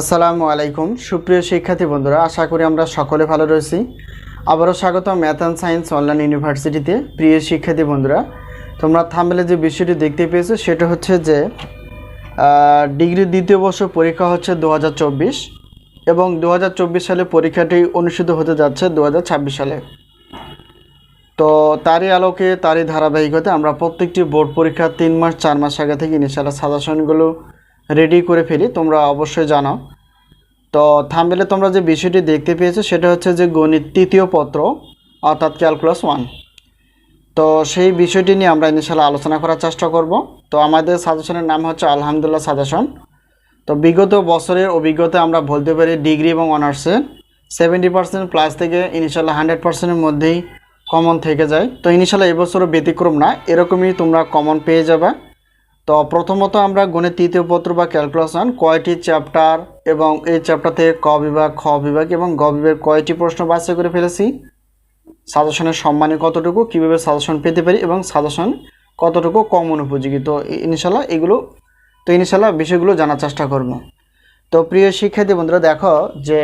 আসসালামু আলাইকুম। সুপ্রিয় শিক্ষার্থী বন্ধুরা আশা করি আমরা সকলে ভালো রয়েছি। আবারও স্বাগত ম্যাথ অ্যান্ড সায়েন্স অনলাইন ইউনিভার্সিটিতে। প্রিয় শিক্ষার্থী বন্ধুরা তোমরা থামলে যে বিষয়টি দেখতে পেয়েছ সেটা হচ্ছে যে আহ, ডিগ্রির দ্বিতীয় বর্ষ পরীক্ষা হচ্ছে দু হাজার চব্বিশ এবং দু হাজার চব্বিশ সালে পরীক্ষাটি অনুষ্ঠিত হতে যাচ্ছে দু হাজার ছাব্বিশ সালে। তো তারই আলোকে তারই ধারাবাহিকতা আমরা প্রত্যেকটি বোর্ড পরীক্ষা তিন মাস চার মাস আগে থেকে ইনশাল্লাহ সাজেশনগুলো রেডি করে ফেলি, তোমরা অবশ্যই জানাও। তো থামবেলে তোমরা যে বিষয়টি দেখতে পেয়েছ, সেটা হচ্ছে যে গণিত তৃতীয় পত্র, অর্থাৎ ক্যালকুলাস ওয়ান তো সেই বিষয়টি নিয়ে আমরা ইনশাল্লাহ আলোচনা করার চেষ্টা করব। তো আমাদের সাজেশনের নাম হচ্ছে আলহামদুলিল্লাহ সাজেশন তো বিগত বছরের অভিজ্ঞতা আমরা বলতে পারি ডিগ্রি এবং অনার্সে সেভেন্টি পার্সেন্ট প্লাস থেকে ইনশাল্লাহ হান্ড্রেড পার্সেন্টের মধ্যেই কমন থেকে যায়। তো ইনশাল্লাহ এবছরও ব্যতিক্রম না, এরকমই তোমরা কমন পেয়ে যাবে। তো প্রথমত আমরা গণিত তৃতীয় পত্র বা ক্যালকুলেশন কয়টি চ্যাপ্টার এবং এই চ্যাপ্টার থেকে ক বিভাগ, খ বিভাগ এবং গ বিভাগ কয়টি প্রশ্ন বাছাই করে ফেলেছি? সাজেশনের সম্মানে কতটুকু, কীভাবে সাজেশন পেতে পারি এবং সাজেশন কতটুকু কম অনুপযোগী? তো ইনশাল্লাহ এগুলো, তো ইনশাল্লাহ বিষয়গুলো জানার চেষ্টা করব। তো প্রিয় শিক্ষার্থী বন্ধুরা, দেখো যে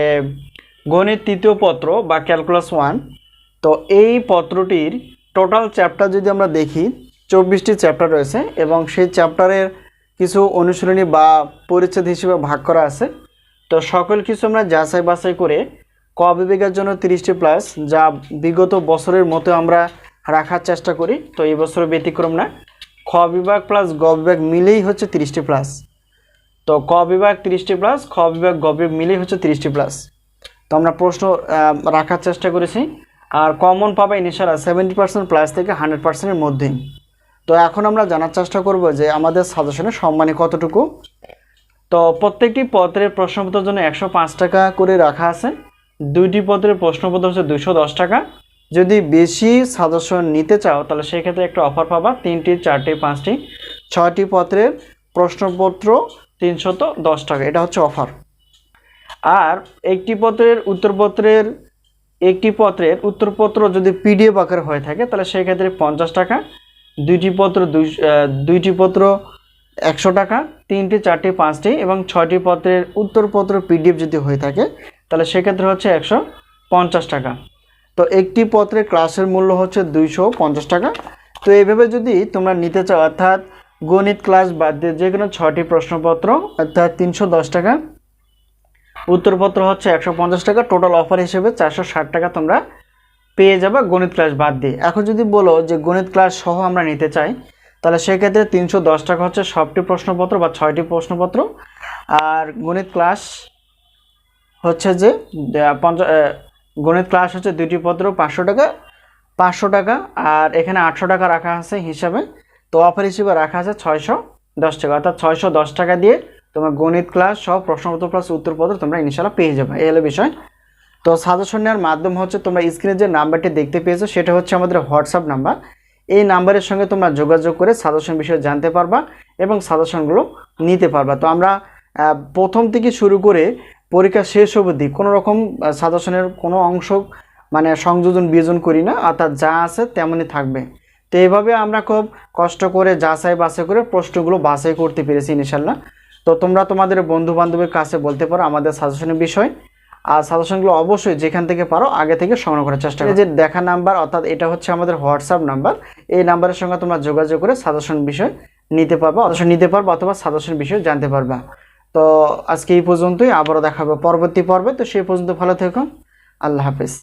গণিত তৃতীয় পত্র বা ক্যালকুলাস ওয়ান তো এই পত্রটির টোটাল চ্যাপ্টার যদি আমরা দেখি চব্বিশটি চ্যাপ্টার রয়েছে এবং সেই চ্যাপ্টারের কিছু অনুশীলনী বা পরিচ্ছেদ হিসেবে ভাগ করা আছে। তো সকল কিছু আমরা যাচাই বাছাই করে ক বিভাগের জন্য তিরিশটি প্লাস যা বিগত বছরের মতো আমরা রাখার চেষ্টা করি। তো এই বছর ব্যতিক্রম না। খ বিভাগ প্লাস গ বিভাগ মিলেই হচ্ছে তিরিশটি প্লাস। তো ক বিভাগ তিরিশটি প্লাস, খ বিভাগ গ বিভাগ মিলেই হচ্ছে তিরিশটি প্লাস। তো আমরা প্রশ্ন রাখার চেষ্টা করেছি। আর কমন পাবে ইনিশিয়াল সেভেন্টি পার্সেন্ট প্লাস থেকে হান্ড্রেড পার্সেন্টের মধ্যেই। তো এখন আমরা জানার চেষ্টা করব যে আমাদের সাজেশনে সম্মানে কতটুকু? তো প্রত্যেকটি পত্রের প্রশ্নপত্রের জন্য একশো পাঁচ টাকা করে রাখা আছে। দুইটি পত্রের প্রশ্নপত্র হচ্ছে দুশো দশ টাকা। যদি বেশি সাজেশন নিতে চাও, তাহলে সেক্ষেত্রে একটা অফার পাবা, তিনটি, চারটি, পাঁচটি। ছয়টি পত্রের প্রশ্নপত্র তিনশত দশ টাকা, এটা হচ্ছে অফার। আর একটি পত্রের উত্তরপত্রের, একটি পত্রের উত্তরপত্র যদি পিডিএফ আকারে হয়ে থাকে, তাহলে সেক্ষেত্রে পঞ্চাশ টাকা। দুইটি পত্র দুই দুইটি পত্র একশো টাকা, তিনটি, চারটি, পাঁচটি এবং ছয়টি পত্রের উত্তরপত্র পিডিএফ যদি হয়ে থাকে, তাহলে সেক্ষেত্রে হচ্ছে একশো পঞ্চাশ টাকা। তো একটি পত্রের ক্লাসের মূল্য হচ্ছে দুইশো পঞ্চাশ টাকা। তো এইভাবে যদি তোমরা নিতে চাও, অর্থাৎ গণিত ক্লাস বাদ দিয়ে যে কোনো ছয়টি প্রশ্নপত্র, অর্থাৎ তিনশো দশ টাকা উত্তরপত্র হচ্ছে একশো পঞ্চাশ টাকা, টোটাল অফার হিসেবে চারশো ষাট টাকা তোমরা পেয়ে যাবে গণিত ক্লাস বাদ দিয়ে। এখন যদি বলো যে গণিত ক্লাস সহ আমরা নিতে চাই তাহলে সেক্ষেত্রে তিনশো দশ টাকা হচ্ছে সবটি প্রশ্নপত্র বা ছয়টি প্রশ্নপত্র। আর গণিত ক্লাস হচ্ছে যে আহ, পঞ্চা গণিত ক্লাস হচ্ছে দুইটি পত্র পাঁচশো টাকা পাঁচশো টাকা আর এখানে আটশো টাকা রাখা আছে হিসাবে। তো অফার হিসেবে রাখা আছে ছয়শো দশ টাকা অর্থাৎ ছয়শো দশ টাকা দিয়ে তোমার গণিত ক্লাস সহ প্রশ্নপত্র প্লাস উত্তরপত্র তোমরা ইনশাল্লাহ পেয়ে যাবে। এই হলো বিষয়। তো সাজেশন নেওয়ার মাধ্যম হচ্ছে তোমরা স্ক্রিনে যে নাম্বারটি দেখতে পেয়েছ, সেটা হচ্ছে আমাদের হোয়াটসঅ্যাপ নাম্বার এই নাম্বারের সঙ্গে তোমরা যোগাযোগ করে সাজেশন বিষয়ে জানতে পারবা এবং সাজেশনগুলো নিতে পারবা। তো আমরা প্রথম থেকে শুরু করে পরীক্ষা শেষ অবধি কোনো রকম সাজেশনের কোনো অংশ মানে সংযোজন বিয়োজন করি না, অর্থাৎ যা আছে তেমনই থাকবে। তো এইভাবে আমরা খুব কষ্ট করে যাচাই বাছাই করে প্রশ্নগুলো বাছাই করতে পেরেছি ইনশাল্লাহ। তো তোমরা তোমাদের বন্ধু বান্ধবের কাছে বলতে পারো আমাদের সাজেশনের বিষয়। আর সাজেশনগুলো অবশ্যই যেখান থেকে পারো, আগে থেকে সংগ্রহ করার চেষ্টা করো। যে দেখা নাম্বার, অর্থাৎ এটা হচ্ছে আমাদের হোয়াটসঅ্যাপ নাম্বার। এই নাম্বারের সঙ্গে তোমরা যোগাযোগ করে সাজেশন বিষয় নিতে পারবে, অথবা নিতে পারবা, অথবা সাজেশন বিষয় জানতে পারবে। তো আজকে এই পর্যন্তই, আবারও দেখাবো পরবর্তী পর্বে। তো সেই পর্যন্ত ভালো থেকো। আল্লাহ হাফেজ।